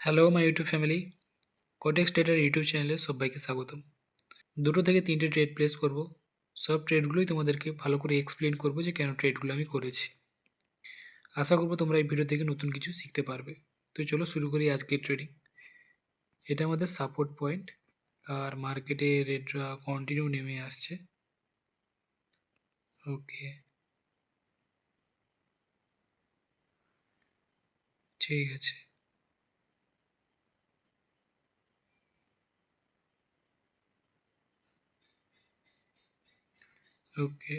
Hello my YouTube family cortex trader YouTube চ্যানেলে সবাইকে স্বাগতম। দুটো থেকে তিনটে ট্রেড প্লেস করব। সব ট্রেডগুলোই তোমাদেরকে ভালো করে এক্সপ্লেন করব যে কেন ট্রেডগুলো আমি করেছি। আশা করব তোমরা এই ভিডিও থেকে নতুন কিছু শিখতে পারবে। তো চলো শুরু করি আজকের ট্রেডিং এটা আমাদের সাপোর্ট পয়েন্ট আর মার্কেটে রেটটা কন্টিনিউ নেমে আসছে। ওকে ঠিক আছে। ওকে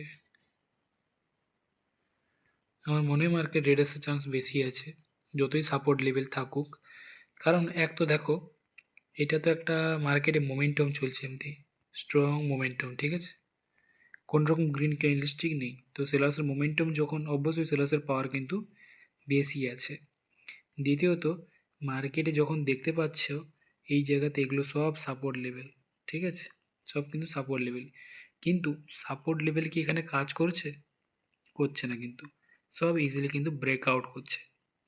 আমার মনে হয় মার্কেট রেড আসার চান্স বেশি আছে, যতই সাপোর্ট লেভেল থাকুক। কারণ এক তো দেখো, এটা তো একটা মার্কেটে মোমেন্টাম চলছে এমনি স্ট্রং মোমেন্টাম ঠিক আছে? কোন রকম গ্রিন ক্যান্ডেলস্টিক নেই, তো সেলাসের মোমেন্টাম যখন অবশ্যই সেলাসের পাওয়ার কিন্তু বেশি আছে। দ্বিতীয়ত মার্কেটে যখন দেখতে পাচ্ছ, এই জায়গাতে এগুলো সব সাপোর্ট লেভেল ঠিক আছে? সব কিন্তু সাপোর্ট লেভেল কিন্তু সাপোর্ট লেভেল কি এখানে কাজ করছে? করছে না কিন্তু। সব ইজিলি কিন্তু ব্রেকআউট করছে।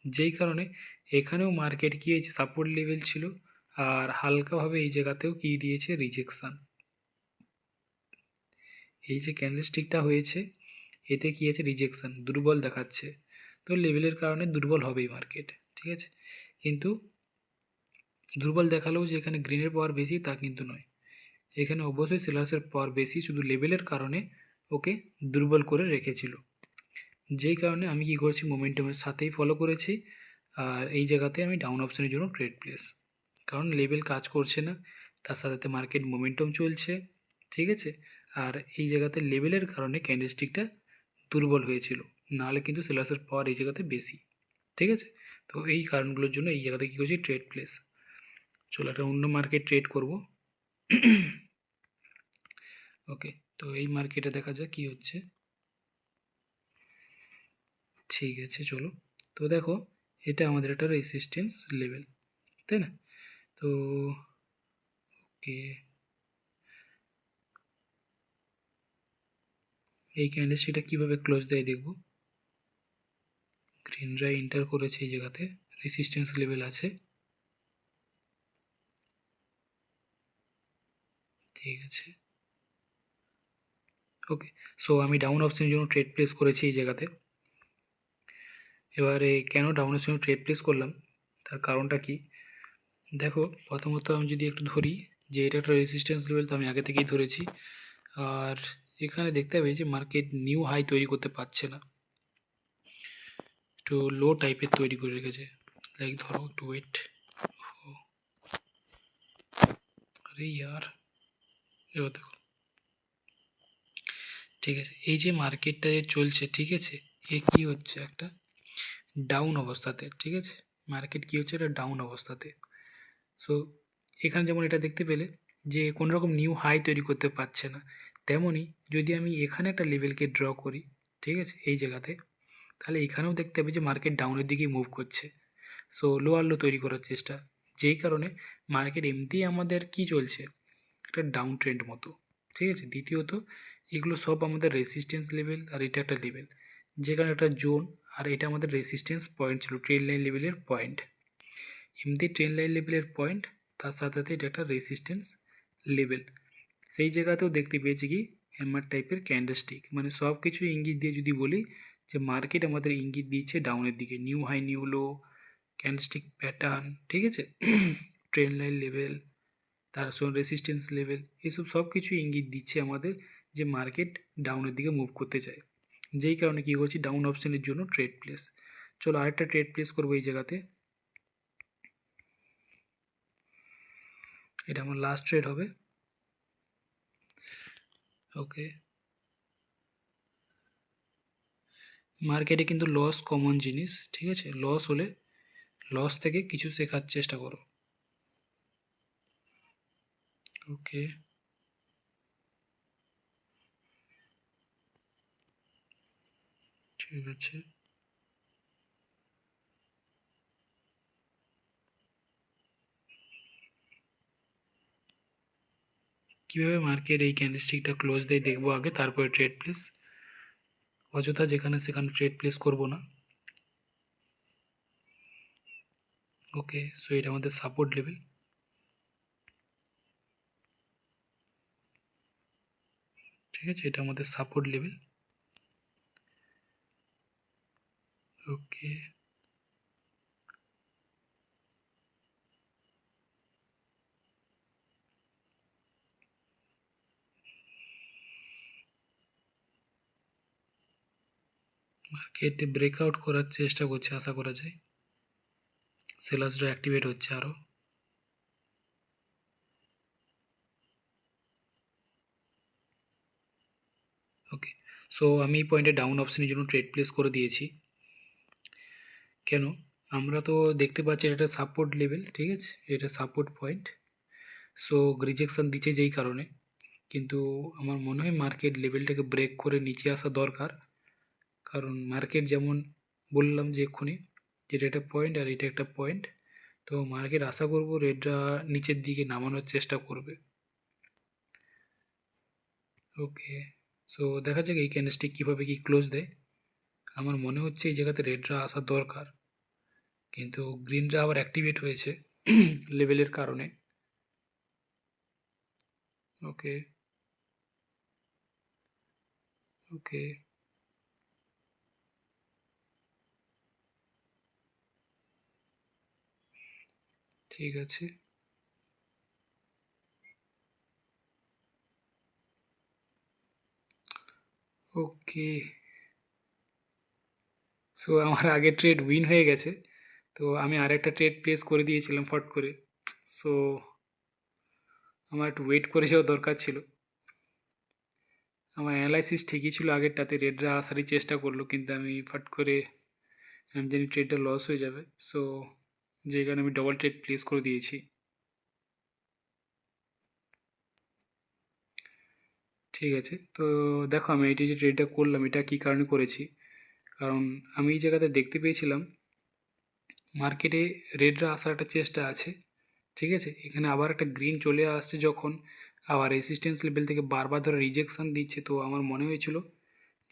যেই কারণে এখানেও মার্কেট কী হয়েছে? সাপোর্ট লেভেল ছিল আর হালকাভাবে এই জায়গাতেও কী দিয়েছে? রিজেকশান এই যে ক্যান্ডেলস্টিকটা হয়েছে, এতে কী আছে? রিজেকশান দুর্বল দেখাচ্ছে। তো লেভেলের কারণে দুর্বল হবেই মার্কেট ঠিক আছে? কিন্তু দুর্বল দেখালেও যে এখানে গ্রিনের পাওয়ার বেশি তা কিন্তু নয়। এখানে অবশ্যই সেলার্সের পাওয়ার বেশি শুধু লেভেলের কারণে ওকে দুর্বল করে রেখেছিল। যেই কারণে আমি কী করেছি মোমেন্টামের সাথেই ফলো করেছি আর এই জায়গাতে আমি ডাউন অপশনের জন্য ট্রেড প্লেস কারণ লেভেল কাজ করছে না, তার সাথে মার্কেট মোমেন্টাম চলছে, ঠিক আছে? আর এই জায়গাতে লেভেলের কারণে ক্যান্ডেলস্টিকটা দুর্বল হয়েছিল, নাহলে কিন্তু সেলার্সের পাওয়ার এই জায়গাতে বেশি, ঠিক আছে? তো এই কারণগুলোর জন্য এই জায়গাতে কী করছি ট্রেড প্লেস চলো একটা অন্য মার্কেট ট্রেড করব। ওকে, তো এই মার্কেটে দেখা যাক কী হচ্ছে। ঠিক আছে, চলো। তো দেখো, এটা আমাদের একটা রেসিস্টেন্স লেভেল তাই না? তো, ওকে। এই ক্যান্ডেলস্টিকটা কীভাবে ক্লোজ দেয় দেখব। গ্রিনরা এন্টার করেছে এই জায়গাতে রেসিস্টেন্স লেভেল আছে। ঠিক আছে। ওকে সো আমি ডাউন অপশনের জন্য ট্রেড প্লেস করেছি এই জায়গাতে। এবারে কেন ডাউনের সঙ্গে ট্রেড প্লেস করলাম? তার কারণটা কি? দেখো, প্রথমত আমি যদি একটু ধরি যে এটা একটা রেজিস্ট্যান্স লেভেল তো আমি আগে থেকেই ধরেছি। আর এখানে দেখতে হবে যে মার্কেট নিউ হাই তৈরি করতে পারছে না। একটু লো টাইপের তৈরি করে রেখেছে। লাইক ধরো একটু ওয়েট আরে ইয়ার, এবার দেখো। ঠিক আছে? এই যে মার্কেটটা যে চলছে, ঠিক আছে? এ কী হচ্ছে একটা? ডাউন অবস্থাতে, ঠিক আছে? মার্কেট কী হচ্ছে? এটা ডাউন অবস্থাতে। সো এখানে যেমন এটা দেখতে পেলে যে কোনো রকম নিউ হাই তৈরি করতে পারছে না। তেমনই যদি আমি এখানে একটা লেভেলকে ড্র করি, ঠিক আছে? এই জায়গাতে, তাহলে এখানেও দেখতে হবে যে মার্কেট ডাউনের দিকেই মুভ করছে। সো লোয়ার লো তৈরি করার চেষ্টা। যেই কারণে মার্কেট এমনিতেই আমাদের কি চলছে? একটা ডাউন ট্রেন্ড মতো। ঠিক আছে? দ্বিতীয়ত, এগুলো সব আমাদের রেসিস্টেন্স লেভেল আর এটা একটা লেভেল যেখানে একটা জোন আর এটা আমাদের রেসিস্টেন্স পয়েন্ট ছিল ট্রেন লাইন লেভেলের পয়েন্ট এমনি ট্রেন লাইন লেভেলের পয়েন্ট তার সাথে সাথে এটা একটা রেসিস্টেন্স লেভেল সেই জায়গাতেও দেখতে পেয়েছি কি? হ্যামার টাইপের ক্যান্ডেলস্টিক মানে সব কিছু ইঙ্গিত দিয়ে যদি বলি যে মার্কেট আমাদের ইঙ্গিত দিচ্ছে ডাউনের দিকে। New high new low candlestick pattern ঠিক আছে? ট্রেন লাইন লেভেল তার রেসিস্টেন্স লেভেল এসব সব কিছু ইঙ্গিত দিচ্ছে আমাদের যে মার্কেট ডাউনের দিকে মুভ করতে চায়। যেই কারণে কী করছি? ডাউন অপশানের জন্য ট্রেড প্লেস চলো আরেকটা ট্রেড প্লেস করব এই জায়গাতে। এটা আমার লাস্ট ট্রেড হবে। ওকে মার্কেটে কিন্তু লস কমন জিনিস, ঠিক আছে? লস হলে লস থেকে কিছু শেখার চেষ্টা করো। ওকে ঠিক আছে। কীভাবে মার্কেট এই ক্যান্ডেলস্টিকটা ক্লোজ দেয় দেখব আগে, তারপরে ট্রেড প্লেস অযথা যেখানে সেখানে ট্রেড প্লেস করব না। ওকে সো এটা আমাদের সাপোর্ট লেভেল ঠিক আছে, এটা আমাদের সাপোর্ট লেভেল ওকে মার্কেটে ব্রেকআউট করার চেষ্টা করছে, আশা করা যায়। সেলার্সরা অ্যাক্টিভেট হচ্ছে আরও ওকে সো আমি এই পয়েন্টে ডাউন অপশনের জন্য ট্রেড প্লেস করে দিয়েছি। কেন? আমরা তো দেখতে পাচ্ছি এটা সাপোর্ট লেভেল ঠিক আছে? এটা সাপোর্ট পয়েন্ট সো রিজেকশন দিচ্ছে যেই কারণে। কিন্তু আমার মনে হয় মার্কেট লেভেলটাকে ব্রেক করে নিচে আসা দরকার। কারণ মার্কেট যেমন বললাম যে এক্ষুনি যেটা একটা পয়েন্ট আর এটা একটা পয়েন্ট তো মার্কেট আশা করব রেটটা নিচের দিকে নামানোর চেষ্টা করবে। ওকে সো দেখা যাক এই ক্যান্ডেলস্টিক কীভাবে কি ক্লোজ দেয়। আমার মনে হচ্ছে এই জায়গাতে রেডরা আসা দরকার। কিন্তু গ্রিনরা আবার অ্যাক্টিভেট হয়েছে লেভেলের কারণে। ওকে ওকে ঠিক আছে। ওকে। সো আমার আগের ট্রেড উইন হয়ে গেছে। তো আমি আরেকটা ট্রেড প্লেস করে দিয়েছিলাম ফট করে। সো আমার একটু ওয়েট করে যাওয়া দরকার ছিল। আমার অ্যানালাইসিস ঠিকই ছিল আগেরটাতে রেডরা আসারই চেষ্টা করল, কিন্তু আমি ফট করে আমি জানি ট্রেডটা লস হয়ে যাবে। সো যে কারণে আমি ডবল ট্রেড প্লেস করে দিয়েছি। ঠিক আছে। তো দেখো আমি এইটি যে ট্রেডটা করলাম, এটা কী কারণে করেছি? কারণ আমি এই জায়গাতে দেখতে পেয়েছিলাম মার্কেটে রেডরা আসার একটা চেষ্টা আছে, ঠিক আছে? এখানে আবার একটা গ্রিন চলে আসছে যখন, আবার রেসিস্ট্যান্স লেভেল থেকে বারবার ধরে রিজেকশান দিচ্ছে। তো আমার মনে হয়েছিল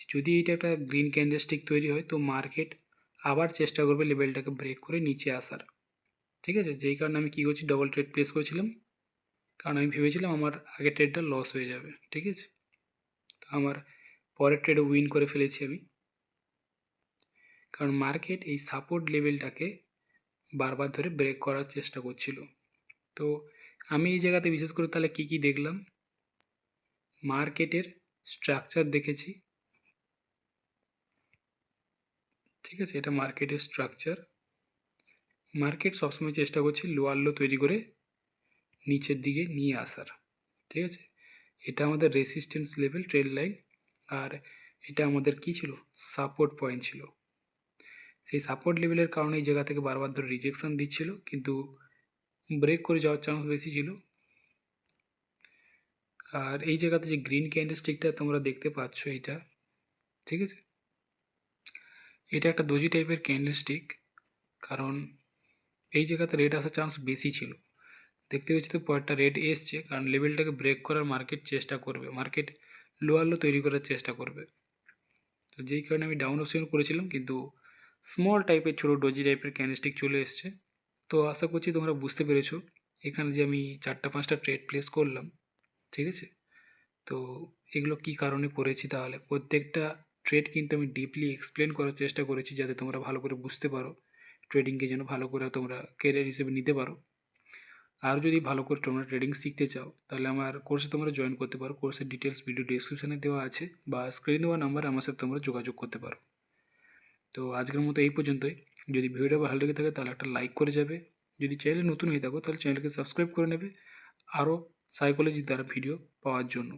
যদি এইটা একটা গ্রিন ক্যান্ডেলস্টিক তৈরি হয়, তো মার্কেট আবার চেষ্টা করবে লেভেলটাকে ব্রেক করে নিচে আসার, ঠিক আছে? যেই কারণে আমি কী করছি? ডবল ট্রেড প্লেস করেছিলাম। কারণ আমি ভেবেছিলাম আমার আগের ট্রেডটা লস হয়ে যাবে, ঠিক আছে? আমার পরের ট্রেডে উইন করে ফেলেছি আমি। কারণ মার্কেট এই সাপোর্ট লেভেলটাকে বারবার ধরে ব্রেক করার চেষ্টা করছিল। তো আমি এই জায়গাতে বিশেষ করে তাহলে কী কী দেখলাম? মার্কেটের স্ট্রাকচার দেখেছি। ঠিক আছে, এটা মার্কেটের স্ট্রাকচার মার্কেট সবসময় চেষ্টা করছে লোয়ার লো তৈরি করে নিচের দিকে নিয়ে আসার। ঠিক আছে? এটা আমাদের রেসিস্ট্যান্স লেভেল ট্রেড লাইন আর এটা আমাদের কি ছিল? সাপোর্ট পয়েন্ট ছিল। সেই সাপোর্ট লেভেলের কারণে এই জায়গা থেকে বারবার ধরে রিজেকশান দিচ্ছিল, কিন্তু ব্রেক করে যাওয়ার চান্স বেশি ছিল। আর এই জায়গাতে যে গ্রিন ক্যান্ডেলস্টিকটা তোমরা দেখতে পাচ্ছ এটা, ঠিক আছে? এটা একটা দোজি টাইপের ক্যান্ডেলস্টিক কারণ এই জায়গাতে রেড আসার চান্স বেশি ছিল। দেখতে পাচ্ছি তো পরেরটা রেড এসছে, কারণ লেভেলটাকে ব্রেক করার মার্কেট চেষ্টা করবে মার্কেট লোয়ার লো তৈরি করার চেষ্টা করবে। তো যেই কারণে আমি ডাউন অপশন করেছিলাম, কিন্তু স্মল টাইপের ছোটো ডোজি টাইপের ক্যান্ডেলস্টিক চলে এসছে। তো আশা করছি তোমরা বুঝতে পেরেছ, এখানে যে আমি চারটা পাঁচটা ট্রেড প্লেস করলাম, ঠিক আছে? তো এগুলো কি কারণে করেছি তাহলে? প্রত্যেকটা ট্রেড কিন্তু আমি ডিপলি এক্সপ্লেন করার চেষ্টা করেছি, যাতে তোমরা ভালো করে বুঝতে পারো ট্রেডিংকে যেন ভালো করে তোমরা কেরিয়ার হিসেবে নিতে পারো। আর যদি ভালো করে তোমরা ট্রেডিং শিখতে চাও, তাহলে আমার কোর্সে তোমরা জয়েন করতে পারো। কোর্সের ডিটেলস ভিডিও ডিসক্রিপশানে দেওয়া আছে বা স্ক্রিন দেওয়া নাম্বার আমার সাথে তোমরা যোগাযোগ করতে পারো। তো আজকের মতো এই পর্যন্তই। যদি ভিডিওটা ভালো লেগে থাকে, তাহলে একটা লাইক করে যাবে। যদি চ্যানেলে নতুন হয়ে থাকো, তাহলে চ্যানেলকে সাবস্ক্রাইব করে নেবে। আরও সাইকোলজি দ্বারা ভিডিও পাওয়ার জন্য।